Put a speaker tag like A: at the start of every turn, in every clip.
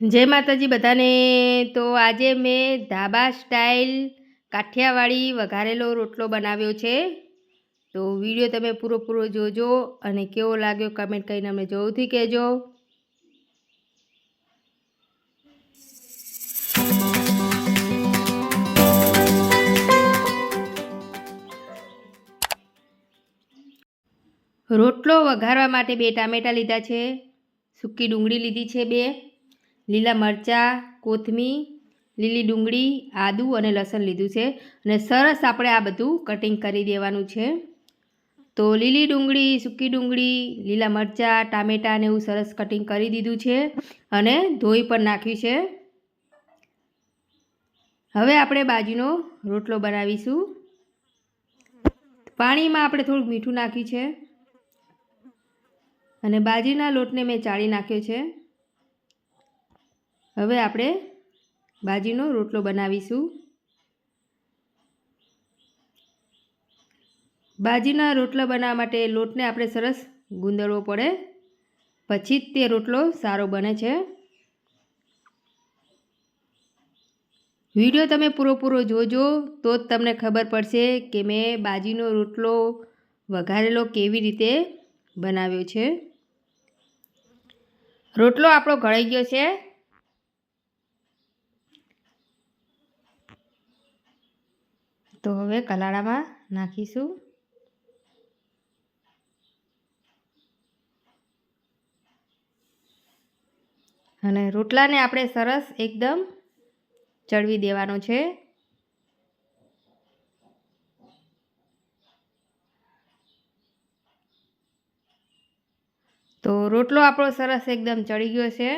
A: જય માતાજી બધાને. તો આજે મેં ધાબા સ્ટાઇલ કાઠિયાવાડી વઘારેલો રોટલો બનાવ્યો છે. તો વીડિયો તમે પૂરો પૂરો જોજો અને કેવો લાગ્યો કમેન્ટ કરીને અમને જરૂરથી કહેજો. રોટલો વઘારવા માટે બે ટામેટાં લીધા છે. સૂકી ડુંગળી લીધી છે બે. લીલા મરચાં કોથમી લીલી ડુંગળી, આદું અને લસણ લીધું છે. અને સરસ આપણે આ બધું કટિંગ કરી દેવાનું છે. તો લીલી ડુંગળી, સૂકી ડુંગળી, લીલા મરચાં, ટામેટાં ને એવું સરસ કટિંગ કરી દીધું છે. અને ધોઈ પણ નાખ્યું છે. હવે આપણે બાજુનો રોટલો બનાવીશું. પાણીમાં આપણે થોડુંક મીઠું નાખ્યું છે. અને બાજરીના લોટને મેં ચાળી નાખ્યો છે. હવે આપણે બાજીનો રોટલો બનાવીશું. બાજીના રોટલા બનાવવા માટે લોટને આપણે સરસ ગુંદરવો પડે, પછી જ તે રોટલો સારો બને છે. વીડિયો તમે પૂરો જોજો તો જ તમને ખબર પડશે કે મેં બાજીનો રોટલો વઘારેલો કેવી રીતે બનાવ્યો છે. રોટલો આપણો ઘડાઈ ગયો છે. તો હવે કલાળામાં નાખીશું. અને રોટલાને આપણે સરસ એકદમ ચડવી દેવાનો છે. તો રોટલો આપણો સરસ એકદમ ચડી ગયો છે.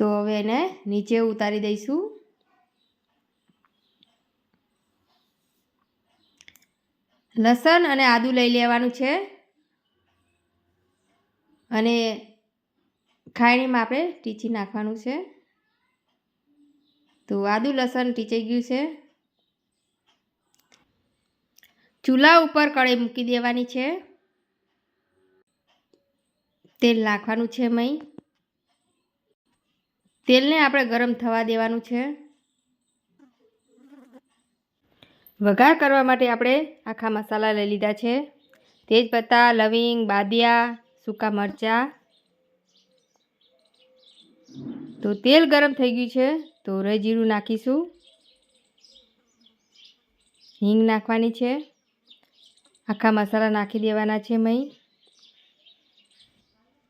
A: તો હવે એને નીચે ઉતારી દઈશું. લસણ અને આદું લઈ લેવાનું છે. અને ખાયણીમાં આપણે ટીચી નાખવાનું છે. તો આદું લસણ ટીચાઈ ગયું છે. ચૂલા ઉપર કઢાઈ મૂકી દેવાની છે. તેલ નાખવાનું છે મય. તેલને આપણે ગરમ થવા દેવાનું છે. વઘાર કરવા માટે આપણે આખા મસાલા લઈ લીધા છે. તેજપત્તા, લવિંગ, બાદિયા, સૂકા મરચાં. તો તેલ ગરમ થઈ ગયું છે, તો રઈ નાખીશું. હિંગ નાખવાની છે. આખા મસાલા નાખી દેવાના છે મય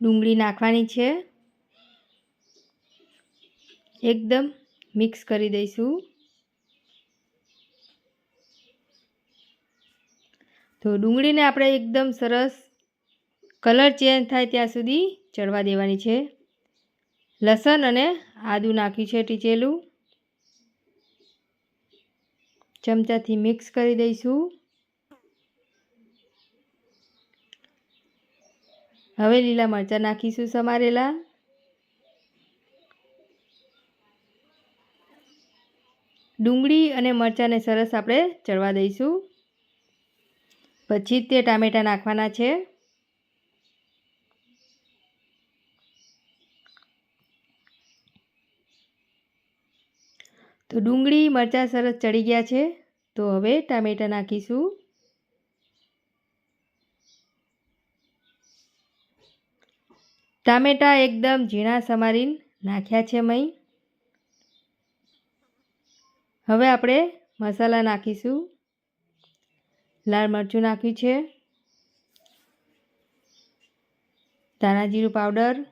A: ડુંગળી નાખવાની છે. એકદમ મિક્સ કરી દઈશું. તો ડુંગળીને આપણે એકદમ સરસ કલર ચેન્જ થાય ત્યાં સુધી ચડવા દેવાની છે. લસણ અને આદું નાખ્યું છે ટીચેલું. ચમચાથી મિક્સ કરી દઈશું. હવે લીલા મરચાં નાખીશું સમારેલા. ડુંગળી અને મરચાંને સરસ આપણે ચડવા દઈશું. પછી તે ટામેટાં નાખવાના છે. તો ડુંગળી, મરચાં સરસ ચડી ગયા છે. તો હવે ટામેટાં નાખીશું. ટામેટાં એકદમ ઝીણા સમારીને નાખ્યા છે મય. હવે આપણે મસાલા નાખીશું. લાલ મરચું નાખ્યું છે. ધાણા જીરું પાવડર.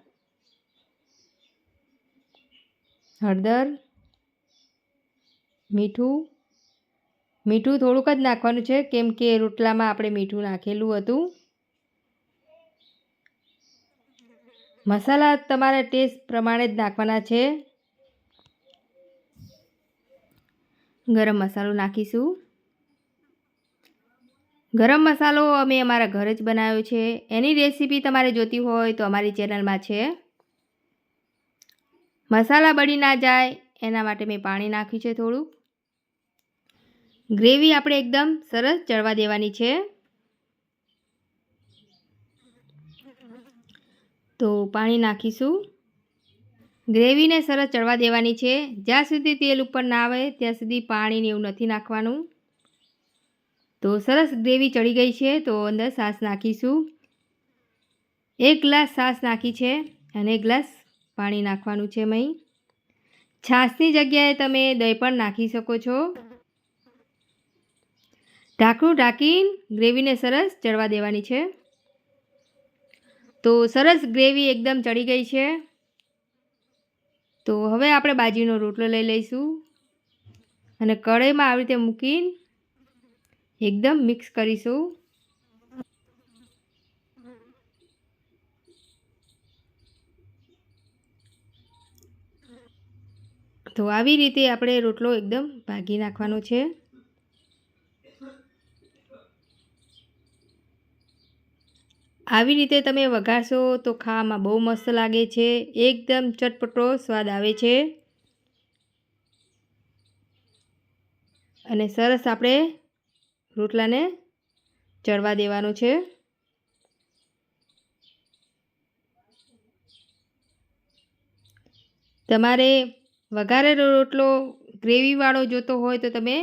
A: હળદર. મીઠું. મીઠું થોડુંક જ નાખવાનું છે, કેમ કે રોટલામાં આપણે મીઠું નાખેલું હતું. મસાલા તમારા ટેસ્ટ પ્રમાણે જ નાખવાના છે. ગરમ મસાલો નાખીશું. ગરમ મસાલો અમે અમારા ઘરે જ બનાવ્યો છે. એની રેસીપી તમારે જોતી હોય તો અમારી ચેનલમાં છે. મસાલા બળી ના જાય એના માટે મેં પાણી નાખ્યું છે થોડુંક ગ્રેવી આપણે એકદમ સરસ ચડવા દેવાની છે. તો પાણી નાખીશું. ગ્રેવીને સરસ ચડવા દેવાની છે. જ્યાં સુધી તેલ ઉપર ના આવે, ત્યાં સુધી પાણીને એવું નથી નાખવાનું. તો સરસ ગ્રેવી ચડી ગઈ છે, તો અંદર સાસ નાખીશું. એક ગ્લાસ સાસ નાખી છે અને એક ગ્લાસ પાણી નાખવાનું છે મહી. છાશની જગ્યાએ તમે દહીં પણ નાખી શકો છો. ઢાંકણું ઢાંકીને ગ્રેવીને સરસ ચડવા દેવાની છે. તો સરસ ગ્રેવી એકદમ ચડી ગઈ છે. તો હવે આપણે બાજરીનો રોટલો લઈ લઈશું. અને કઢાઈમાં આવી રીતે મૂકીને એકદમ મિક્સ કરીશું. તો આવી રીતે આપણે રોટલો એકદમ ભાગી નાખવાનો છે. આવી રીતે તમે વઘારશો તો ખાવામાં બહુ મસ્ત લાગે છે. એકદમ ચટપટો સ્વાદ આવે છે. અને સરસ આપણે રોટલાને ચડવા દેવાનું છે. તમારે વઘારેલો રોટલો ગ્રેવીવાળો જોતો હોય તો તમે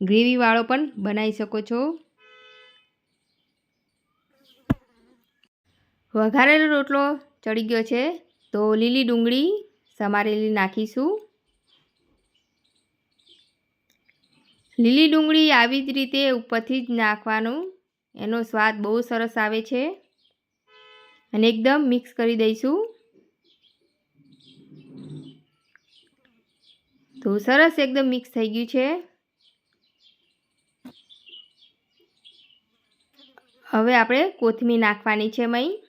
A: ગ્રેવીવાળો પણ બનાવી શકો છો. વઘારેલો રોટલો ચડી ગયો છે. તો લીલી ડુંગળી સમારેલી નાખીશું. લીલી ડુંગળી આવી જ રીતે ઉપરથી જ નાખવાનું. એનો સ્વાદ બહુ સરસ આવે છે. અને એકદમ મિક્સ કરી દઈશું. તો સરસ એકદમ મિક્સ થઈ ગયું છે. હવે આપણે કોથમીર નાખવાની છે મઈ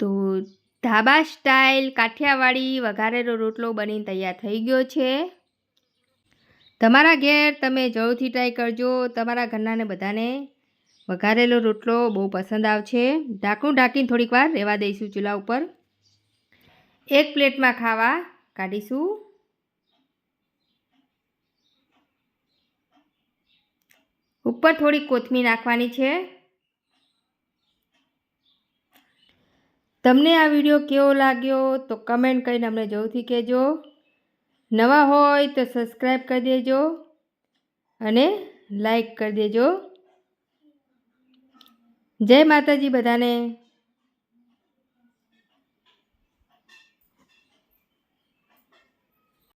A: તો ધાબા સ્ટાઇલ કાઠિયાવાડી વઘારેલો રોટલો બનીને તૈયાર થઈ ગયો છે. તમારા ઘેર તમે જરૂરથી ટ્રાય કરજો. તમારા ઘરનાને બધાને વઘારેલો રોટલો બહુ પસંદ આવશે. ઢાંકણું ઢાંકીને થોડીક વાર રહેવા દઈશું ચૂલા ઉપર. એક પ્લેટમાં ખાવા કાઢીશું. ઉપર થોડી કોથમીર નાખવાની છે. તમને આ વીડિયો કેવો લાગ્યો તો કમેન્ટ કરીને અમને જરૂરથી કહેજો. નવા હોય તો સબસ્ક્રાઈબ કરી દેજો અને લાઈક કરી દેજો. જય માતાજી બધાને.